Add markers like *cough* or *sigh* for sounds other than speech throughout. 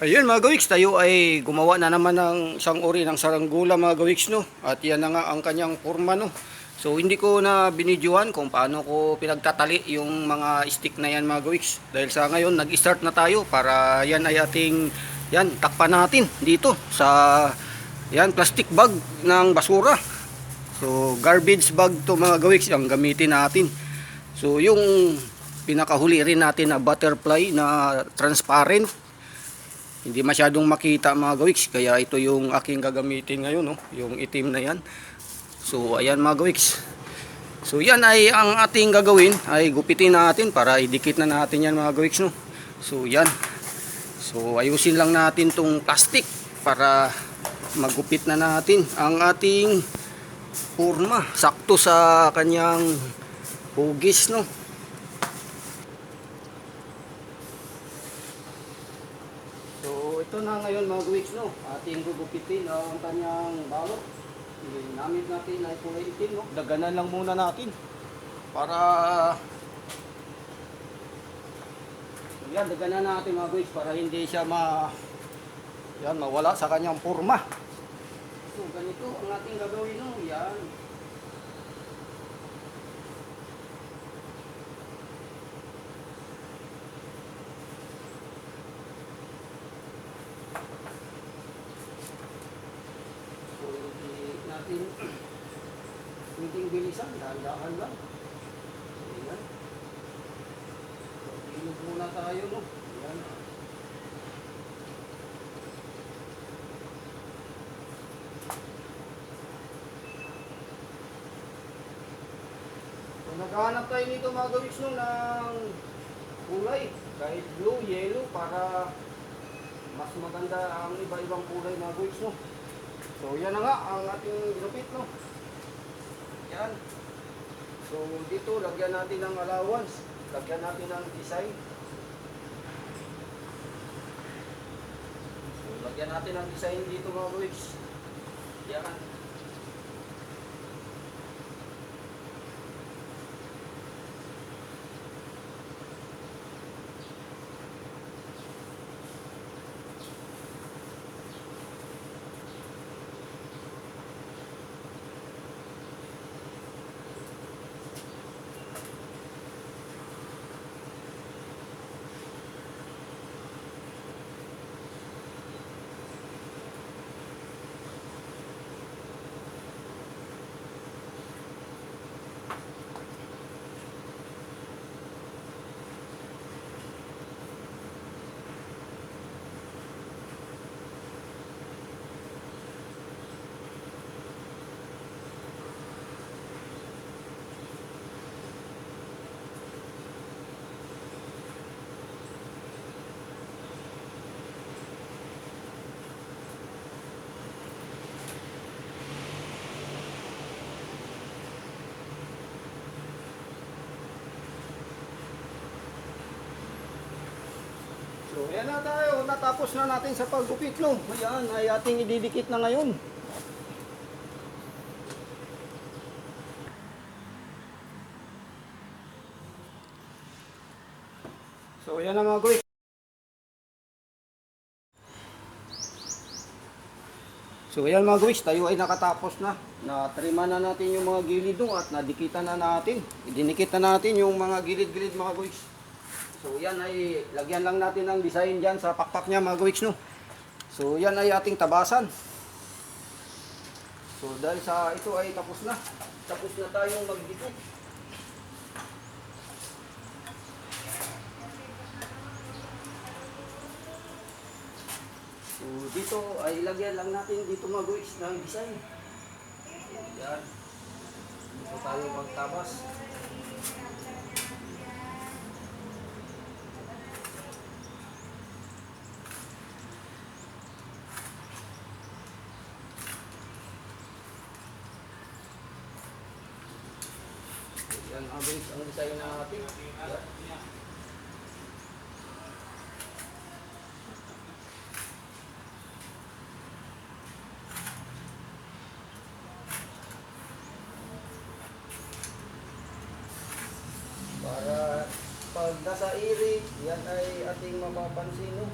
Ayun mga gawiks, tayo ay gumawa na naman ng isang uri ng saranggula mga gawiks no. At yan na nga ang kanyang forma no. So hindi ko na binidyohan kung paano ko pinagtatali yung mga stick na yan mga gawiks. Dahil sa ngayon nag-start na tayo para yan ay ating yan takpan natin dito sa yan plastic bag ng basura. So garbage bag to mga gawiks ang gamitin natin. So yung pinakahuli rin natin na butterfly na transparent hindi masyadong makita mga gawiks kaya ito yung aking gagamitin ngayon no? Yung itim na yan. So ayan mga gawiks so yan ay ang ating gagawin. Ay gupitin natin para idikit na natin yan mga gawiks no? So yan. So ayusin lang natin tong plastic para magupit na natin ang ating forma sakto sa kanyang hugis no So ito na ngayon mga guwiks no, ating gugupitin ang kanyang balot. Ginamit natin ay kulay itim no, daganan lang muna natin para yan, daganan natin mga guwiks para hindi siya ma yan, mawala sa kanyang forma. So ganito ang ating gagawin no, yan. Natin pwedeng bilisan, dahan-dahan lang. Ayan. So, ilog muna tayo, no? Ayan. So, naghahanap tayo nito mga gawiks no, ng kulay. Kahit blue, yellow, para mas maganda ang iba-ibang kulay mga gawiks no. So yan na nga ang ating ginupit no. Yan. So dito lagyan natin ng allowance, lagyan natin ng design. So lagyan natin ng design dito mga boys. Yan. So yan na tayo, natapos na natin sa paggupit no. Ayan, ay ating ididikit na ngayon. So yan na mga guys. So ayan mga guys, tayo ay nakatapos na. Natrima na natin yung mga gilid no, at nadikitan na natin. Idinikit na natin yung mga gilid-gilid mga guys. So yan ay lagyan lang natin ng design diyan sa pakpak niya mga guys no. So yan ay ating tabasan. So dahil sa ito ay tapos na. Tapos na tayong magdikit. So dito ay ilagyan lang natin dito mga guys ng design. Yan. Dito tayo magtabas. Ang ang design natin. Yan. pag nasa irik, yan ay ating mapapansin. No?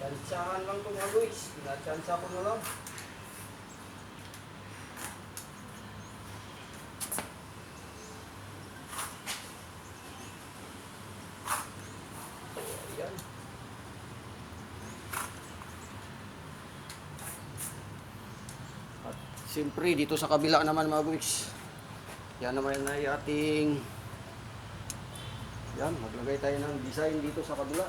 Tantsahan lang ito mga guys. Pinatsansa ko na lang. At siyempre dito sa kabila naman mga guys. Yan naman ay ating yan, maglagay tayo ng design dito sa kabila.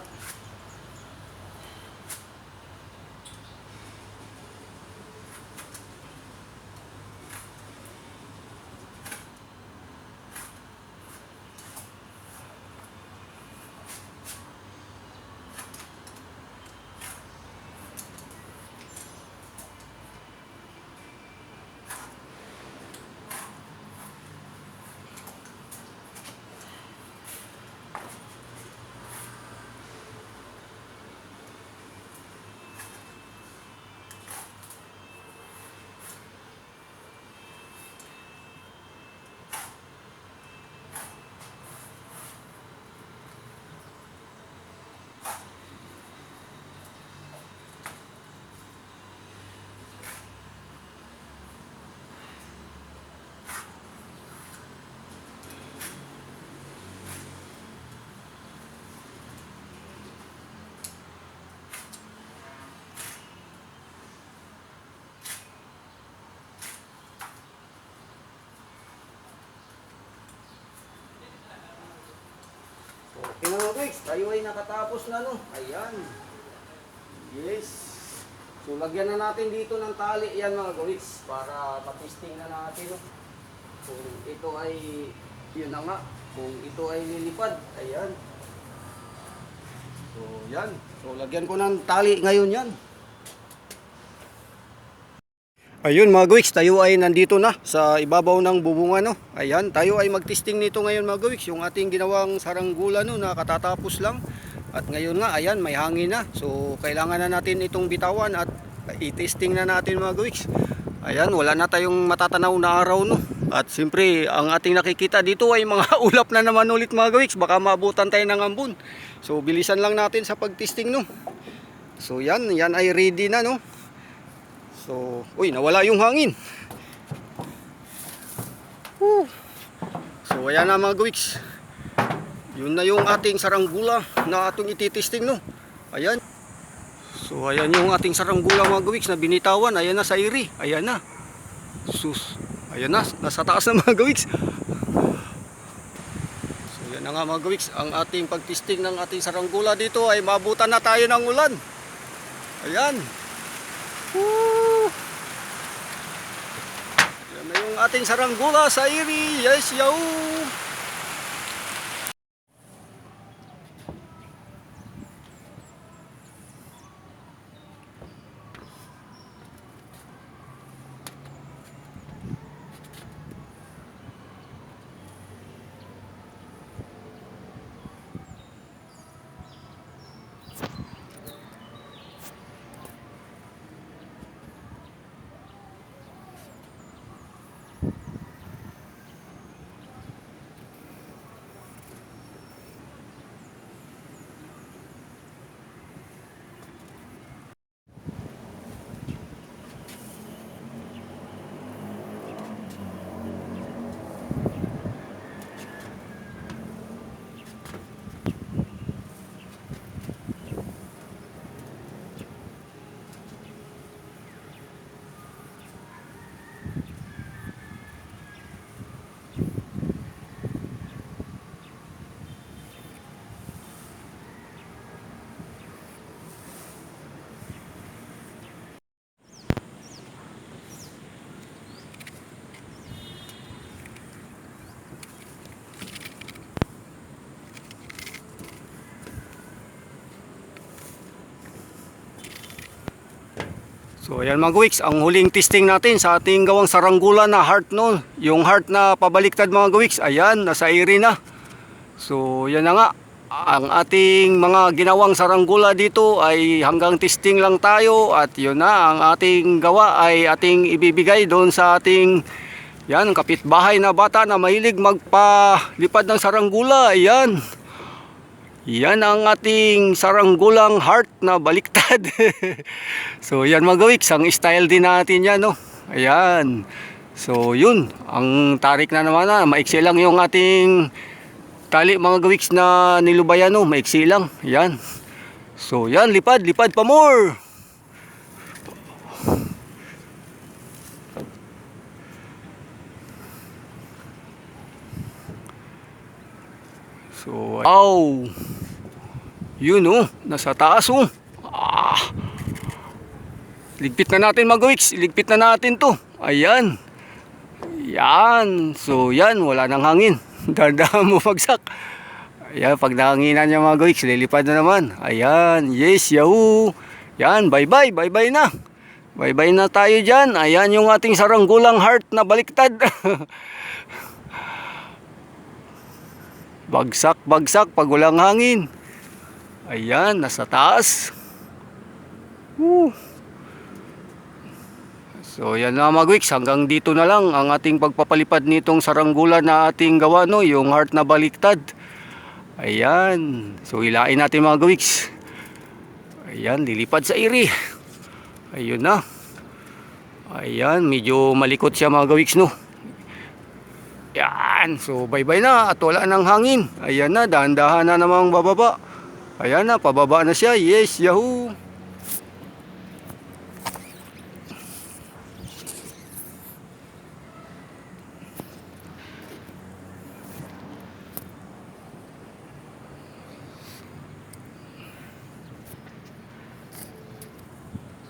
Na mga guys, tayo ay nakatapos na no. Ayan. Yes. So lagyan na natin dito ng tali yan mga guys para patisting na natin no. Kung ito ay yun na nga. Kung ito ay lilipad, ayan. So yan. So lagyan ko ng tali ngayon yan. Ayun mga gawiks, tayo ay nandito na sa ibabaw ng bubungan no. Ayan, tayo ay magtesting nito ngayon mga gawiks, yung ating ginawang saranggula no na katatapos lang. At ngayon nga, ayan, may hangin na. So kailangan na natin itong bitawan at i-testing na natin mga gawiks. Ayan, wala na tayong matatanaw na araw no. At siyempre, ang ating nakikita dito ay mga *laughs* ulap na naman ulit mga gawiks, baka maabutan tayo ng ambon. So bilisan lang natin sa pagtesting no. So yan, yan ay ready na no. So, uy, nawala yung hangin. Woo. So, ayan na mga gawiks. Yun na yung ating saranggula na atong ititesting, no? Ayan. So, ayan yung ating saranggula mga gawiks na binitawan. Ayan na sa iri. Ayan na. Sus. Ayan na. Nasa taas na *laughs* mga gawiks. So, yan na nga mga gawiks. Ang ating pagtesting ng ating saranggula dito ay mabutan na tayo ng ulan. Ayan. Woo! Yan na yung ating saranggula sa iri. Yes, yo! So ayan mga gawiks, ang huling testing natin sa ating gawang saranggula na heart no. Yung heart na pabaliktad mga gawiks, ayan, nasa iri na. So yan na nga, ang ating mga ginawang saranggula dito ay hanggang testing lang tayo at yun na, ang ating gawa ay ating ibibigay doon sa ating yan, kapitbahay na bata na mahilig magpalipad ng saranggula, ayan. Yan ang ating saranggulang heart na baliktad. *laughs* so yan mga gawiks, ang style din natin yan no. Ayan. So yun, ang tarik na naman na, maiksi lang yung ating tali mga gawiks na nilubayan no, maiksi lang. Yan. So yan, lipad, lipad pa more. So, wow! Yun oh, nasa taas oh. Ah. Ligpit na natin mga gawiks, ligpit na natin to. Ayan. Yan. So yan, wala nang hangin. *laughs* Dandahan mo pagsak. Ayan, pag nahanginan niya mga gawiks, lilipad na naman. Ayan, yes, yahoo. Yan, bye-bye, bye-bye na. Bye-bye na tayo dyan. Ayan yung ating saranggulang heart na baliktad. *laughs* bagsak, bagsak pag walang hangin. Ayan, nasa taas. Woo. So yan na mga Gwiks, hanggang dito na lang ang ating pagpapalipad nitong saranggola na ating gawa no, yung heart na baliktad. Ayan, so hilain natin mga Gwiks. Ayan, lilipad sa iri. Ayun na. Ayan, medyo malikot siya mga Gwiks no. Yan, so bye-bye na at wala nang hangin. Ayan na, dahan-dahan na namang bababa. Ayan na, pababa na siya. Yes, yahoo!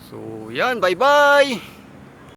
So, yan, bye-bye!